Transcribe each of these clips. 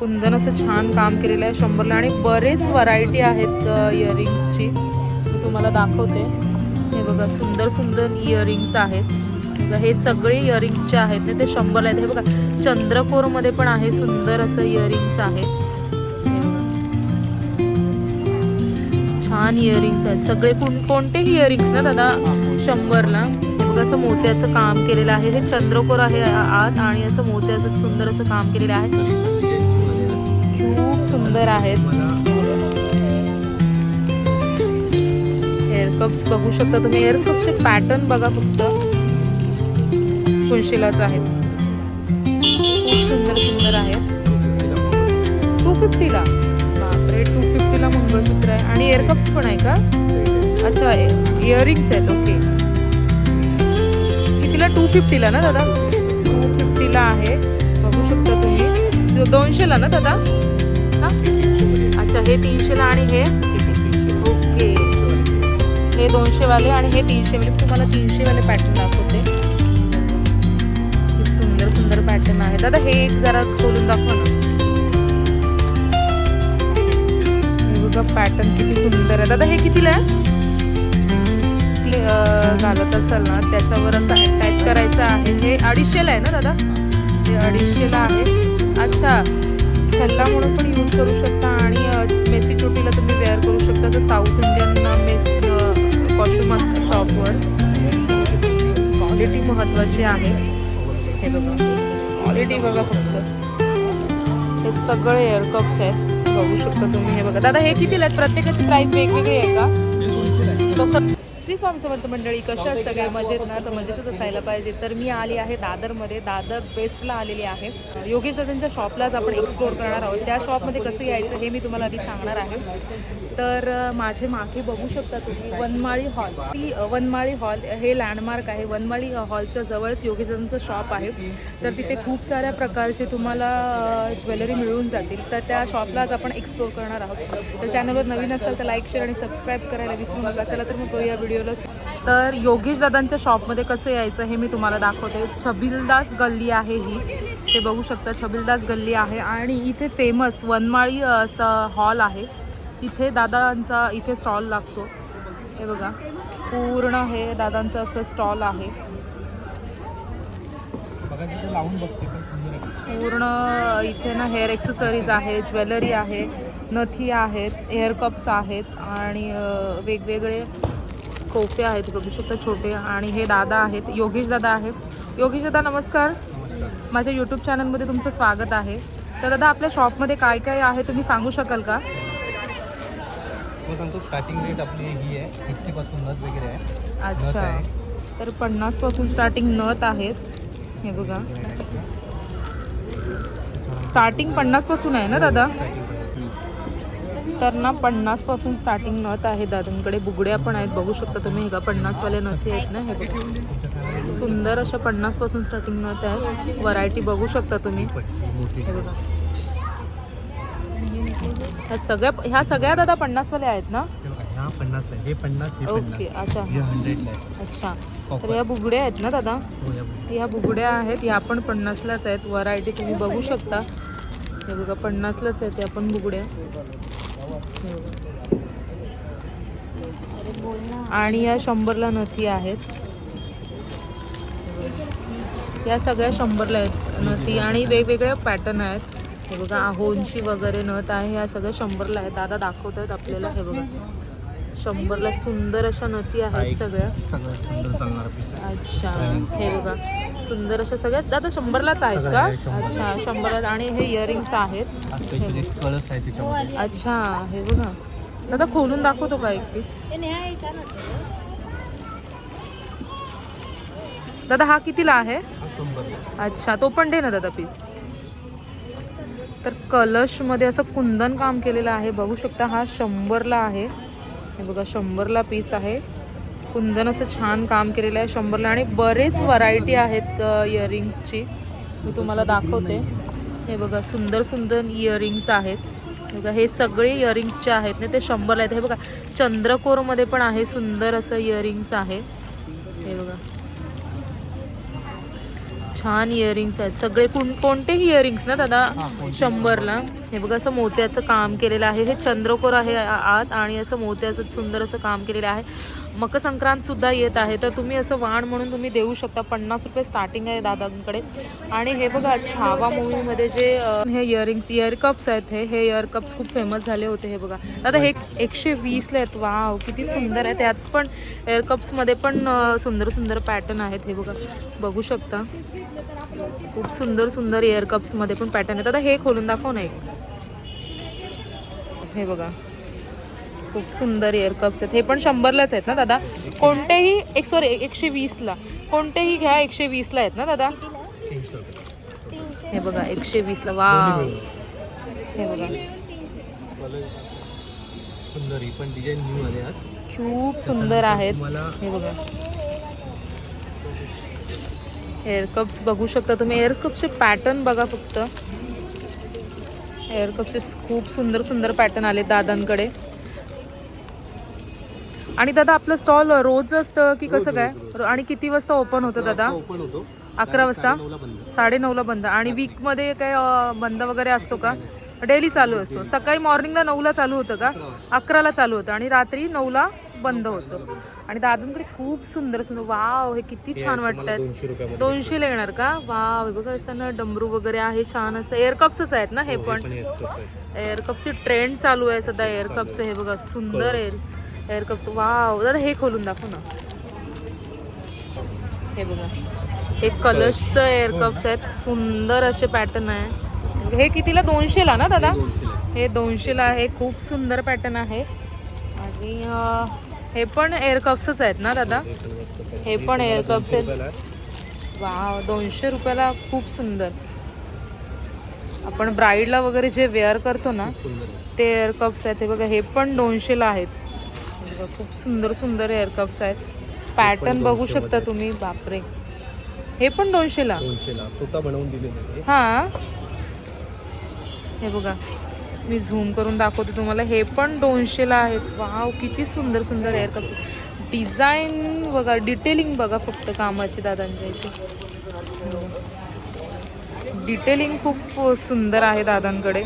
कुंदन असं छान काम केलेलं आहे शंभरला आणि बरेच व्हरायटी आहेत इयरिंग्सची मी तुम्हाला दाखवते. हे बघा सुंदर सुंदर इयरिंग्स आहेत. हे सगळे इयरिंग्सचे आहेत ते शंभरला आहेत. हे बघा चंद्रकोरमध्ये पण आहे सुंदर असं इयरिंग्स आहे. छान इयरिंग्स आहेत. सगळे कोण कोणतेही इयरिंग्स ना दादा? शंभरला. बघा असं मोत्याचं काम केलेलं आहे. हे चंद्रकोर आहे आत आणि असं मोत्याचं सुंदर असं काम केलेलं आहे. खूप सुंदर आहेत. एअरकप्स बघू शकता तुम्ही. एअरकपचे पॅटर्न बघा फक्त. कुंशिलाच आहेत. खूप सुंदर सुंदर आहेत. टू फिफ्टीला बापरे टू फिफ्टीला मंगळसूत्र आहे. आणि एअरकप्स पण आहे का? अच्छा इयरिंग्स आहेत. ओके कितीला? टू फिफ्टीला ना दादा? टू फिफ्टीला आहे. बघू शकता तुम्ही. दोनशेला ना दादा? अच्छा हे तीनशेला आणि हे? ओके. हे दोनशेवाले आणि हे तीनशेवाले मी तुम्हाला तीनशेवाले पॅटर्न दाखवते. सुंदर सुंदर पॅटर्न आहे दादा हे एक जरा खोलून दाखवा ना. बघा पॅटर्न किती सुंदर आहे. दादा हे कितीला आहे? घालत असाल ना त्याच्यावर असं अटॅच करायचं आहे. हे अडीचशेला आहे ना दादा? हे अडीचशेला आहे. अच्छा. छल्ला म्हणून पण यूज करू शकता आणि मेसी चोटीला तुम्ही वेअर करू शकता. तर साऊथ इंडियन मेस कॉस्ट्युम असतं शॉपवर क्वालिटी महत्त्वाची आहे. हे बघा. क्वालिटी बघा फक्त. हे सगळे एअरकप्स आहेत. बघू शकता तुम्ही. हे बघा. दादा हे कितीला आहेत? प्रत्येकाची प्राइस वेगवेगळी आहे का? कसं श्री स्वामी समर्थ मंडळी कशा सगळे? मजेत ना? तर मजेतच असायला पाहिजे. तर मी आली आहे दादरमध्ये. दादर बेस्टला आलेली आहे. योगेश दादांच्या शॉपलाच आपण एक्सप्लोर करणार आहोत. त्या शॉपमध्ये कसं यायचं हे मी तुम्हाला आधी सांगणार आहे. तर माझे मागे बघू शकता तुम्ही वनमाळी हॉल. ती वनमाळी हॉल हे लँडमार्क आहे. वनमाळी हॉलच्या जवळच योगेश दादांचं शॉप आहे. तर तिथे खूप साऱ्या प्रकारचे तुम्हाला ज्वेलरी मिळून जातील. तर त्या शॉपला आज आपण एक्सप्लोर करणार आहोत. तर चॅनलवर नवीन असाल तर लाईक शेअर आणि सबस्क्राईब करायला विसरू नका. चला तर मग करूया व्हिडिओला तर योगेश दादांच्या शॉपमध्ये कसं यायचं हे मी तुम्हाला दाखवते. छबिलदास गल्ली आहे ही. ते बघू शकता छबिलदास गल्ली आहे आणि इथे फेमस वनमाळी असं हॉल आहे. तिथे दादांचा इथे स्टॉल लागतो. हे बघा पूर्ण हे दादांचं असं स्टॉल आहे. पूर्ण इथे ना हेअर एक्सेसरीज आहे ज्वेलरी आहे नथी आहेत हेअर कप्स आहेत आणि वेगवेगळे खोपे आहेत बघू शकता छोटे आणि हे दादा आहेत योगेश दादा आहेत. योगेश दादा नमस्कार. माझ्या यूट्यूब चॅनलमध्ये तुमचं स्वागत आहे. तर दादा आपल्या शॉपमध्ये काय काय आहे तुम्ही सांगू शकाल का? सांगतो. स्टार्टिंग रेट आपली ही आहे. फिफ्टीपासून नथ वगैरे आहे. अच्छा. तर पन्नासपासून स्टार्टिंग नथ आहेत. हे बघा. स्टार्टिंग पन्नासपासून आहे ना दादा? तर ना पन्नासपासून स्टार्टिंग नथ आहे. दादांकडे बुगड्या पण आहेत. बघू शकता तुम्ही हे का पन्नासवाल्या नथी आहेत ना हे बघा. सुंदर अशा पन्नासपासून स्टार्टिंग नथ आहेत. व्हरायटी बघू शकता तुम्ही. हे बघा. ह्या सगळ्या ह्या सगळ्या दादा पन्नासवाल्या आहेत ना? पन्नास हे ओके अच्छा. अच्छा. तर ह्या बुगड्या आहेत ना दादा? हो या. ह्या बुगड्या आहेत. ह्या पण पन्नासलाच आहेत. व्हरायटी तुम्ही बघू शकता. हे बघा पन्नासलाच आहेत. ह्या पण बुगड्या. आणि या शंभरला नथी आहेत. या सगळ्या शंभरला आहेत नथी आणि वेगवेगळ्या पॅटर्न आहेत. हे बघा आहोंची वगैरे नथ आहे. या सगळ्या शंभरला आहेत. दादा दाखवत आहेत आपल्याला हे बघा. शंभरला सुंदर अशा नथी हा आहेत सगळ्या. सगळं सुंदर चालणारा पीस आहे. अच्छा हे बघा सुंदर अशा सगळ्या दादा शंभरलाच आहेत का. अच्छा शंभरला आणि हे इयरिंग्स आहेत. अच्छा हे बघा. दादा खोलून दाखवतो का एक पीस दादा हा कितीला आहे? अच्छा तो पण दे ना दादा पीस तर कलशमध्ये असं कुंदन काम केलेलं आहे. बघू शकता हा शंभरला आहे. हे बघा शंभरला पीस आहे. कुंदन असं छान काम केलेलं आहे शंभरला आणि बरेच व्हरायटी आहेत इयरिंग्सची मी तुम्हाला दाखवते. हे बघा सुंदर सुंदर इयरिंग्स आहेत. बघा हे सगळे इयरिंग्सचे आहेत ना ते शंभरला आहेत. हे बघा चंद्रकोरमध्ये पण आहे सुंदर असं इयरिंग्स आहे. हे बघा. छान इयरिंग्स आहेत. सगळे कोण कोणतेही इयरिंग्स ना दादा? शंभरला. हे बघा असं मोत्याचं काम केलेलं आहे. हे चंद्रकोर आहे आत आणि असं मोत्याचं सुंदर असं काम केलेलं आहे. मकरसंक्रांतसुद्धा सुद्धा येत आहे. तर तुम्ही असं वाण म्हणून तुम्ही देऊ शकता. पन्नास रुपये स्टार्टिंग आहे दादांकडे. आणि हे बघा छावा मूवीमध्ये जे हे इयरिंग्स इयर कप्स आहेत हे हे इयर कप्स खूप फेमस झाले होते हे बघा. दादा हे एकशे वीसला आहेत. वाव किती सुंदर आहे. त्यात पण एअर कप्समध्ये पण सुंदर सुंदर पॅटर्न आहेत हे बघा. बघू शकता. खूप सुंदर सुंदर इयर कप्समध्ये पण पॅटर्न आहेत आता हे खोलून दाखव ना एक. हे बघा. खूप सुंदर इयर कप्स आहेत. हे पण शंभरलाच आहेत ना दादा? कोणतेही एक सॉरी एकशे वीसला. कोणतेही घ्या एकशे वीसला आहेत ना दादा? हे बघा एकशे वीसला. वा हे बघा. सुंदर ही पण डिझाईन न्यू आले खूप सुंदर आहेत. हे बघा. हेअर कप्स बघू शकता तुम्ही. कपचे पॅटर्न बघा फक्त. कपचे खूप सुंदर सुंदर पॅटर्न आले दादांकडे. आणि दादा आपलं स्टॉल रोज असतं की कसं काय? आणि किती वाजता ओपन होतं दादा? ओपन होतो. अकरा वाजता? साडे नऊला बंद. आणि वीकमध्ये काय बंद वगैरे असतो का? डेली चालू असतो. सकाळी मॉर्निंगला नऊला चालू होतं का? अकराला चालू होतं आणि रात्री नऊला बंद होतं. आणि दादांकडे खूप सुंदर सुंदर वाव हे किती छान वाटतात दोनशेला येणार का? वाव हे बघा असं ना डमरू वगैरे आहे छान असं. एअर कप्सच आहेत ना हे हो, पण. एअर कपची ट्रेंड चालू आहे सध्या. एअर कपचं हे बघा सुंदर एअर एअर कपचं वाव दादा हे खोलून दाखव ना. हे बघा. हे कलर्सचं एअर कप्स आहेत. सुंदर असे पॅटर्न आहे. हे कितीला? दोनशेला ना दादा. हे दोनशेला आहे. खूप सुंदर पॅटर्न आहे. आणि हे पण एअर कप्सच आहेत ना दादा? हे पण एअर कप्स आहेत. वाव दोनशे रुपयाला खूप सुंदर. आपण ब्राईडला वगैरे जे वेअर करतो ना. ते एअर कप्स आहेत. हे बघा हे पण दोनशेला आहेत. बघा, खूप सुंदर सुंदर एअर कप्स आहेत. पॅटर्न बघू 200 शकता. तुम्ही बापरे. हे पण दोनशेला दोनशेला. स्वतः बनवून दिलेले आहे. हा. हे. बघा मी झूम करून दाखवते तुम्हाला. हे पण दोनशेला आहेत. वाव किती सुंदर सुंदर एअर कप्स डिझाईन बघा डिटेलिंग बघा फक्त कामाची दादांच्या इथे. डिटेलिंग खूप सुंदर आहे दादांकडे.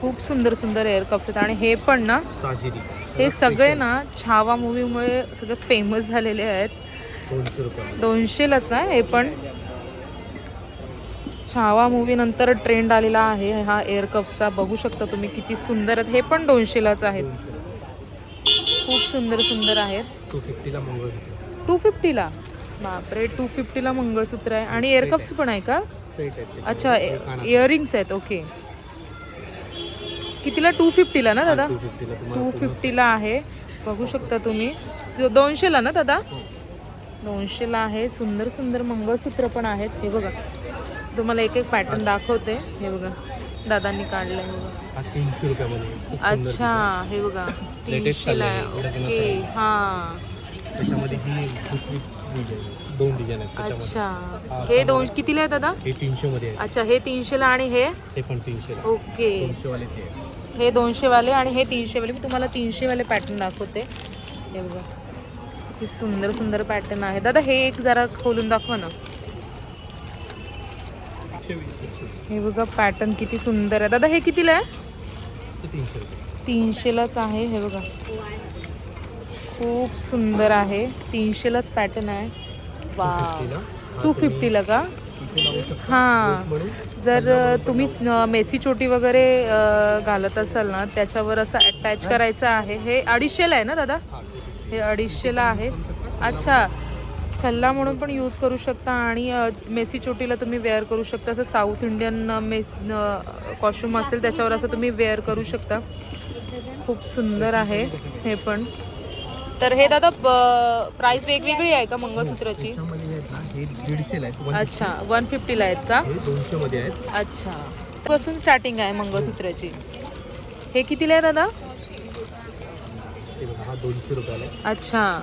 खूप सुंदर सुंदर एअर कप्स आहेत. आणि हे पण ना हे सगळे ना छावा मूवीमुळे सगळे फेमस झालेले आहेत. दोनशेलाच आहे हे पण? छावा मूवी नंतर ट्रेंड आलेला आहे. हा एअर कप्सचा बघू शकता तुम्ही किती सुंदर आहेत. हे पण दोनशेलाच आहेत. खूप सुंदर सुंदर आहेत. To फिफ्टीला mangalsutra. टू फिफ्टीला बापरे टू फिफ्टीला मंगळसूत्र आहे. आणि एअर कप्स पण आहे का? अच्छा इयरिंग्स आहेत. ओके कितीला? टू फिफ्टीला ना दादा? टू फिफ्टीला आहे. बघू शकता तुम्ही. दोनशेला ना दादा. दोनशेला आहे. सुंदर सुंदर मंगळसूत्र पण आहेत. हे बघा. तुम्हाला एक एक पॅटर्न दाखवते. हे बघा. दादांनी हे बघा. हा तीनशे रुपयामध्ये. अच्छा हे बघा. तीनशेला ओके. हां. त्याच्यामध्ये ही दुसरी डिझाईन दोन डिझाईन आहेत त्याच्यामध्ये. अच्छा. हे दोन कितीला आहे दादा? हे तीनशे मध्ये अच्छा हे तीनशेला आणि हे? हे पण तीनशेला ओके. वाले ते. हे दोनशेवाले आणि हे तीनशेवाले. मी तुम्हाला तीनशेवाले पॅटर्न दाखवते. हे बघा. किती सुंदर सुंदर पॅटर्न आहे. दादा हे एक जरा खोलून दाखवा ना. हे बघा पॅटर्न किती सुंदर आहे. दादा हे कितीला आहे? तीनशेलाच आहे. हे बघा. खूप सुंदर आहे. तीनशेलाच पॅटर्न आहे. वा 250 ला. टू फिफ्टीला का. हां. जर तुम्ही मेसी चोटी वगैरे घालत असाल ना त्याच्यावर असं अटॅच करायचं आहे. हे अडीचशेला आहे ना दादा? हा, 250. अडीचशेला आहे. अच्छा. छल्ला म्हणून पण यूज करू शकता आणि मेसी चोटीला तुम्ही वेअर करू शकता. असं साऊथ इंडियन मेस कॉस्ट्युम असेल त्याच्यावर असं तुम्ही वेअर करू शकता. खूप सुंदर आहे. हे पण. तर हे दादा प्राइस वेगवेगळी आहे का मंगळसूत्राची? हे दीडशेला आहेत. One- अच्छा वन फिफ्टीला आहेत का? हे दोनशे मध्ये आहेत. अच्छा. पासून स्टार्टिंग आहे मंगळसूत्राची. हे कितीला आहे दादा? बघा, हा दोनशे रुपयाला आहे. अच्छा.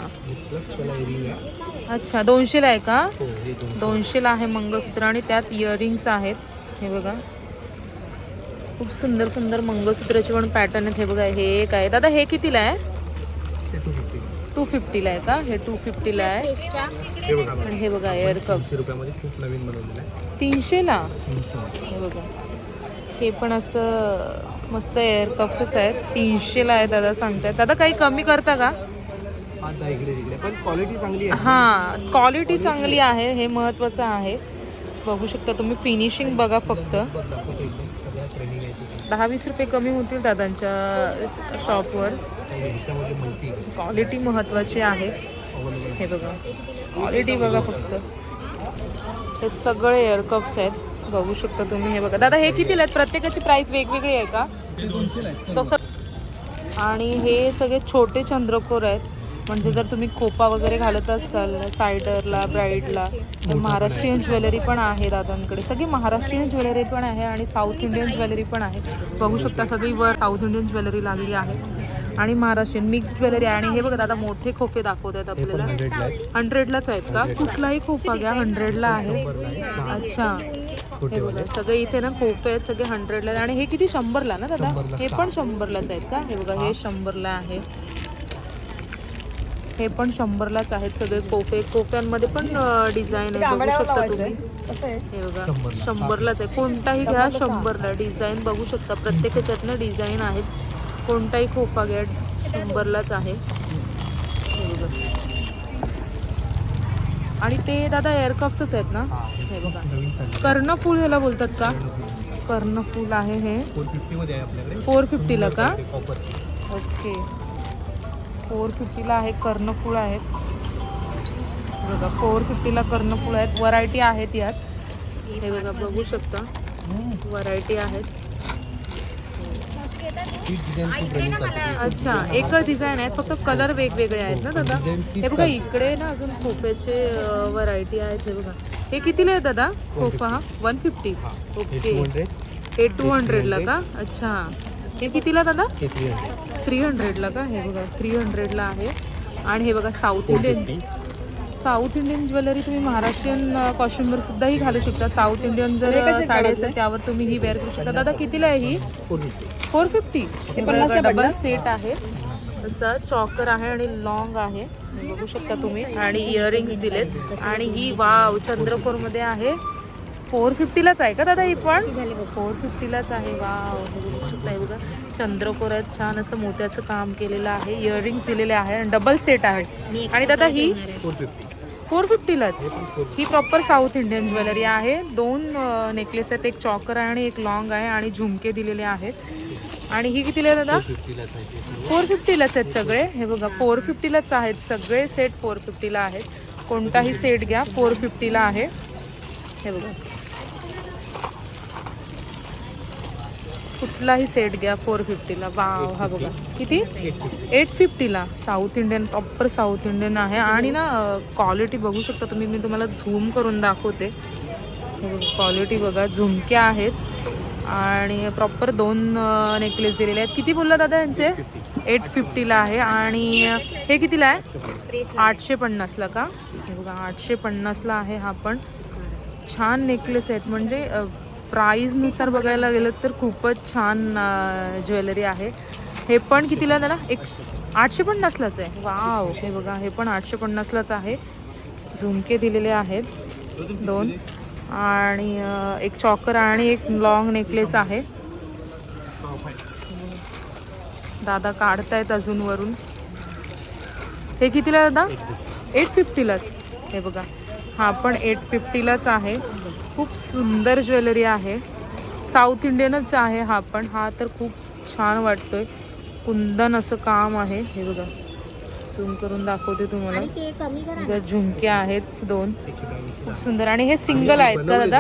प्लस त्याला एरिंग आहे. अच्छा दोनशेला आहे का? हो हे दोनशे. दोनशेला आहे मंगळसूत्र आणि त्यात इयरिंग्स आहेत. हे बघा. खूप सुंदर सुंदर मंगळसूत्राचे पण पॅटर्न आहेत. हे बघा हे एक आहे. दादा हे कितीला आहे? ते टू फिफ्टी टू फिफ्टीला आहे का? हे टू फिफ्टीला आहे. हे बघा आणि हे बघा एअर कप तीनशे रुपयामध्ये खूप नवीन बनवलेलं आहे. तीनशेला तीनशे. हे बघा. हे पण असं मस्त एअर कप्सच आहेत. तीनशेला आहे दादा सांगतायत. दादा काही कमी करता का? हा दा इकडे तिकडे. पण क्वालिटी चांगली आहे. हां क्वालिटी चांगली आहे. हे महत्त्वाचं आहे. बघू शकता तुम्ही फिनिशिंग बघा फक्त. दहा वीस रुपये कमी होतील दादांच्या शॉपवर क्वालिटी महत्त्वाची आहे. हे बघा. क्वालिटी बघा फक्त. हे सगळे एअर कप्स आहेत. बघू शकता तुम्ही हे बघा. दादा हे कितीला आहेत? प्रत्येकाची प्राइस वेगवेगळी आहे का? तसं आणि हे सगळे छोटे चंद्रकोर आहेत. म्हणजे जर तुम्ही खोपा वगैरे घालत असाल सायडरला ब्राईडला तर महाराष्ट्रीयन ज्वेलरी पण आहे दादांकडे. सगळी महाराष्ट्रीयन ज्वेलरी पण आहे आणि साऊथ इंडियन ज्वेलरी पण आहे. बघू शकता सगळी वर साऊथ इंडियन ज्वेलरी लागली आहे. आणि महाराष्ट्रीयन मिक्स ज्वेलरी आहे. आणि हे बघा दादा मोठे खोपे दाखवत आहेत आपल्याला. हंड्रेडलाच आहेत. का? कुठलाही खोपा घ्या हंड्रेडला आहे. अच्छा. छोटे हे बघा सगळे इथे ना खोपे आहेत सगळे हंड्रेडला आहेत. आणि हे किती शंभरला ना दादा? हे पण शंभरलाच आहेत का? हे बघा हे शंभरला आहे. हे पण शंभरलाच आहेत सगळे कोफे कोफ्यांमध्ये पण डिझाईन आहे. बघू शकता तुम्ही. हे बघा शंभरला. शंभरलाच आहे. कोणताही घ्या शंभरला. डिझाईन बघू शकता. प्रत्येक ह्याच्यातनं डिझाईन आहेत. कोणताही खोपा घ्या शंभरलाच आहे. आणि ते दादा एअरकप्सच आहेत ना? हे बघा. कर्णफूल ह्याला बोलतात का? कर्णफूल आहे हे. फोर फिफ्टीला का? ओके. फोर फिफ्टीला आहे कर्णफूळ आहेत. बघा फोर फिफ्टीला कर्णफूळ आहेत. व्हरायटी आहेत यात. हे बघा बघू शकता. व्हरायटी आहेत ही डिझाईन खूप रनिंग चालते अच्छा एकच डिझाईन आहेत फक्त कलर वेगवेगळे आहेत ना दादा? हे बघा इकडे ना अजून खोप्याचे व्हरायटी आहेत हे बघा. हे कितीला आहे दादा? खोपा हा? वन फिफ्टी हे ओके. टू हंड्रेड हे टू हंड्रेडला का? अच्छा. हे कितीला दादा? थ्री हंड्रेड थ्री हंड्रेडला का? हे बघा थ्री हंड्रेडला आहे. आणि हे बघा South Indian South Indian jewellery तुम्ही महाराष्ट्रीयन कॉस्ट्युमर सुद्धाही घालू शकता. साऊथ इंडियन जर साडी असेल त्यावर तुम्ही ही वेअर करू शकता. दादा कितीला आहे ही? Four fifty. डबल सेट आहे. असं चॉकर आहे आणि लॉंग आहे. हे बघू शकता तुम्ही. आणि इयरिंग्स दिलेत. आणि ही वाव चंद्रपूरमध्ये आहे. फोर फिफ्टीलाच आहे का दादा ही पण? फोर फिफ्टीलाच आहे. वाव हे बघू शकता हे बघा. चंद्रकोरात छान असं मोत्याचं काम केलेलं आहे. इयरिंग्स दिलेले आहे. आणि डबल सेट आहे. आणि दादा ही? Four fifty. फोर फिफ्टीलाच. ही प्रॉपर साऊथ इंडियन ज्वेलरी आहे. दोन नेकलेस आहेत एक चॉकर आहे आणि एक लॉंग आहे आणि झुमके दिलेले आहेत. आणि ही कितीला आहे दादा? फोर फिफ्टीलाच आहेत सगळे. हे बघा फोर फिफ्टीलाच आहेत सगळे सेट फोर फिफ्टीला आहेत. कोणताही सेट घ्या फोर फिफ्टीला आहे. हे बघा. कुठलाही सेट घ्या फोर फिफ्टीला वाव हा बघा. किती? Eight फिफ्टीला South Indian proper South Indian आहे. आणि ना क्वालिटी बघू शकता तुम्ही. मी तुम्हाला झूम करून दाखवते. बघा क्वालिटी बघा. झुमके आहेत. आणि प्रॉपर दोन नेकलेस दिलेले आहेत. किती बोलला दादा यांचे? एट फिफ्टीला आहे. आणि हे कितीला आहे? आठशे पन्नासला का? हे बघा आठशे पन्नासला आहे हा पण. छान नेकलेस आहेत. म्हणजे प्राईजनुसार बघायला गेलं तर खूपच छान ज्वेलरी आहे. हे पण कितीला त्याला एक आठशे पन्नासलाच आहे. वाव हे बघा हे पण आठशे पन्नासलाच आहे. झुमके दिलेले आहेत दोन. आणि एक चॉकर आणि एक लॉंग नेकलेस आहे. दादा काढतायत अजून वरून हे कितीला दादा? एट फिफ्टीलाच हे बघा. हा पण एट फिफ्टीलाच आहे. खूप सुंदर ज्वेलरी आहे. साऊथ इंडियनच आहे हा पण. हा तर खूप छान वाटतोय. कुंदन असं काम आहे. हे बघा. झूम करून दाखवते तुम्हाला. झुमके आहेत दोन. खूप सुंदर. आणि हे सिंगल आहेत का दादा?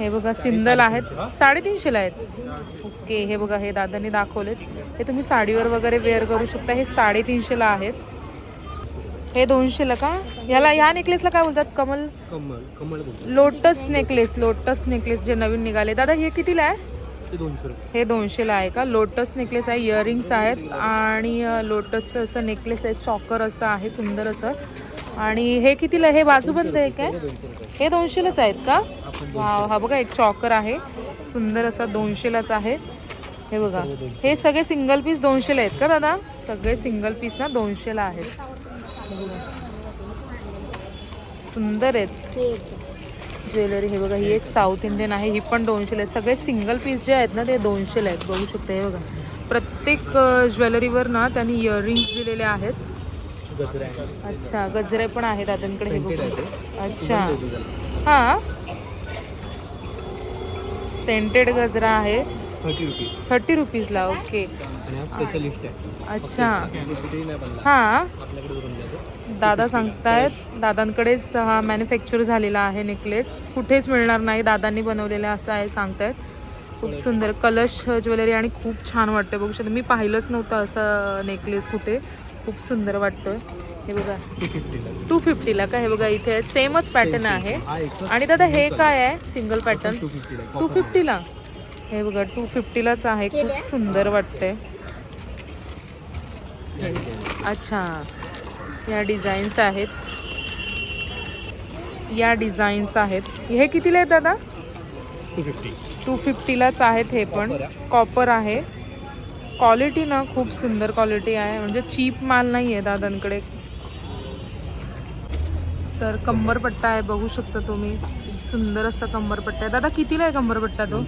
हे बघा सिंगल आहेत. साडेतीनशेला आहेत. ओके हे बघा हे दादांनी दाखवलेत. हे तुम्ही साडीवर वगैरे वेअर करू शकता. हे साडेतीनशेला आहेत. हे दोनशेला का? ह्याला ह्या नेकलेसला काय बोलतात? कमल? कमल कमल लोटस नेकलेस लोटस नेकलेस जे नवीन निघाले. दादा हे कितीला आहे? हे दोनशेला आहे का? लोटस नेकलेस आहे इयरिंग्स आहेत आणि लोटसचं असं नेकलेस आहे चॉकर असं आहे सुंदर असं. आणि हे कितीला? हे बाजूबंद आहे काय? हे दोनशेलाच आहेत का? वाव हा बघा एक चॉकर आहे. सुंदर असा दोनशेलाच आहे. हे बघा. हे सगळे सिंगल पीस दोनशेला आहेत का दादा? सगळे सिंगल पीस ना दोनशेला आहेत. सुंदर आहेत. ज्वेलरी हे बघा ही एक साऊथ इंडियन आहे ही पण दोनशेला आहे सगळे सिंगल पीस जे आहेत ना ते दोनशेला आहेत. बघू शकता हे बघा. प्रत्येक ज्वेलरीवर ना त्यांनी इयरिंग्स दिलेले आहेत. अच्छा गजरे पण आहेत दादांकडे हे बघू. अच्छा. हां. सेंटेड गजरा आहे. थर्टी रुपीज थर्टी रुपीजला ओके अच्छा. हां. दादा सांगतायत दादांकडेच हा मॅन्युफॅक्चर झालेला आहे नेकलेस कुठेच मिळणार नाही दादांनी बनवलेला असं आहे सांगतायत. खूप सुंदर कलश ज्वेलरी आणि खूप छान वाटतं बघू शकता मी पाहिलंच नव्हतं असं नेकलेस कुठे. खूप सुंदर वाटतं हे बघा. टू फिफ्टीला का? हे बघा इथे सेमच पॅटर्न आहे. आणि दादा हे काय आहे? सिंगल पॅटर्न टू फिफ्टीला टू फिफ्टीला हे बघा टू फिफ्टीलाच आहे. खूप सुंदर वाटतंय. अच्छा. या डिझाईन्स आहेत. या डिझाईन्स आहेत. हे कितीला आहेत दादा? टू फिफ्टी टू फिफ्टीलाच आहेत हे पण. कॉपर आहे. क्वालिटी ना खूप सुंदर क्वालिटी आहे. म्हणजे चीप माल नाही आहे दादांकडे. तर कंबरपट्टा आहे बघू शकता तुम्ही. सुंदर असा कंबरपट्टा आहे. दादा कितीला आहे कंबरपट्टा तो?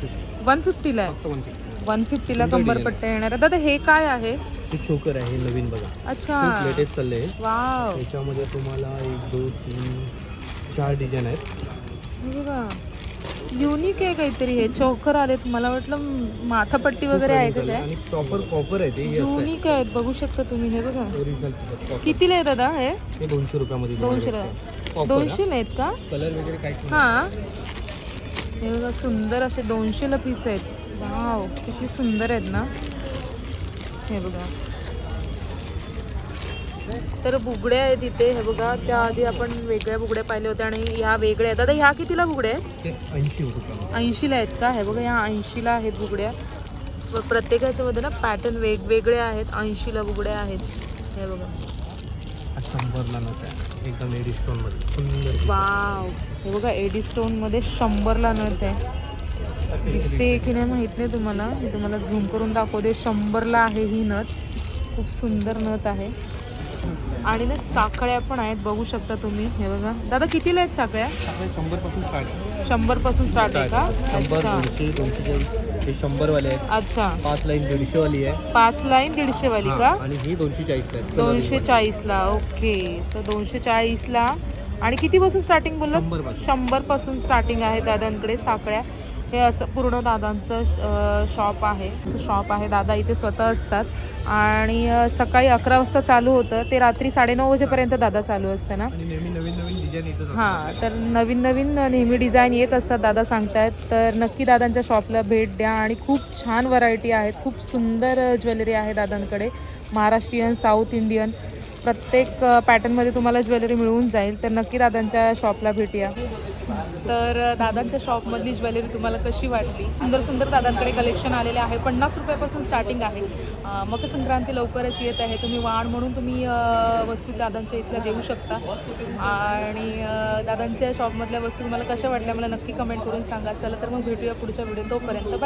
वन फिफ्टीला आहे. वन फिफ्टी वन फिफ्टीला कंबरपट्टा येणार आहे. दादा हे काय आहे? हे चोकर आहे नवीन बघा. अच्छा. खूप लेटेस्ट चालले आहे वाव याच्यामध्ये तुम्हाला एक दोन तीन चार डिझाईन आहेत. हे बघा. युनिक आहे काहीतरी हे. चौकर आलेत. मला वाटलं माथापट्टी वगैरे आहे का काय आणि प्रॉपर कॉपर आहे ते हे असं युनिक आहेत. बघू शकता तुम्ही. हे बघा. ओरिजिनल कॉपर कितीला आहे दादा हे? हे दोनशे रुपयामध्ये दोनशेला कॉपर दोनशेला आहेत का? कलर वगैरे काहीच नाही हां हे बघा सुंदर असे दोनशेला पीस आहेत. वाव किती सुंदर आहेत ना. हे बघा. तर बुगड्या आहेत इथे हे बघा. त्याआधी आपण वेगळ्या बुगड्या पाहिल्या होत्या आणि ह्या वेगळ्या आहेत. दादा ह्या कितीला बुगड्या आहेत? ऐंशीला आहेत का? हे बघा ह्या ऐंशीला आहेत बुगड्या. व प्रत्येक ह्याच्यामध्ये ना पॅटर्न वेगवेगळे आहेत. ऐंशीला बुगड्या आहेत. हे बघा. एकदम एडी स्टोनमध्ये. वाव. हे बघा एडी स्टोनमध्ये शंभरला आहे. दिसते की नाही माहीत नाही तुम्हाला. मी तुम्हाला झूम करून दाखवते. शंभरला आहे ही नथ. खूप सुंदर नथ आहे. आणि ना साखळ्या पण आहेत. बघू शकता तुम्ही. हे बघा. दादा कितीला आहेत साखळ्या? आपले शंभरपासून स्टार्ट शंभरपासून स्टार्ट आहे का? शंभर चाळीस हे शंभरवाले आहेत. अच्छा. पाच लाईन दीडशेवाली आहे. पाच लाईन दीडशे वाली का? आणि ही दोनशे चाळीस आहे. दोनशे चाळीसला ओके. तर दोनशे चाळीसला आणि कितीपासून स्टार्टिंग बोललं शंभरपासून. शंभरपासून स्टार्टिंग आहे दादांकडे साखळ्या. हे असं पूर्ण दादांचं शॉप आहे. शॉप आहे. दादा इथे स्वतः असतात. आणि सकाळी अकरा वाजता चालू होतं. ते रात्री साडेनऊ वाजेपर्यंत दादा चालू असतं ना. आणि नेहमी नवीन नवीन डिझाईन येतच असतात. हां. तर नवीन नवीन नेहमी डिझाईन येत असतात दादा सांगतायत. तर नक्की दादांच्या शॉपला भेट द्या. आणि खूप छान व्हरायटी आहेत. खूप सुंदर ज्वेलरी आहे दादांकडे. महाराष्ट्रीयन साऊथ इंडियन प्रत्येक पॅटर्नमध्ये तुम्हाला ज्वेलरी मिळून जाईल. तर नक्की दादांच्या शॉपला भेटूया. तर दादांच्या शॉपमधली ज्वेलरी तुम्हाला कशी वाटली? सुंदर सुंदर दादांकडे कलेक्शन आलेले आहे. पन्नास रुपयापासून स्टार्टिंग आहे. मकर संक्रांती लवकरच येत आहे. तुम्ही वाण म्हणून तुम्ही वस्तू दादांच्या इथल्या देऊ शकता. आणि दादांच्या शॉपमधल्या वस्तू तुम्हाला कशा वाटल्या? मला नक्की कमेंट करून सांगा. चला तर मग भेटूया पुढच्या व्हिडिओ तोपर्यंत. बाय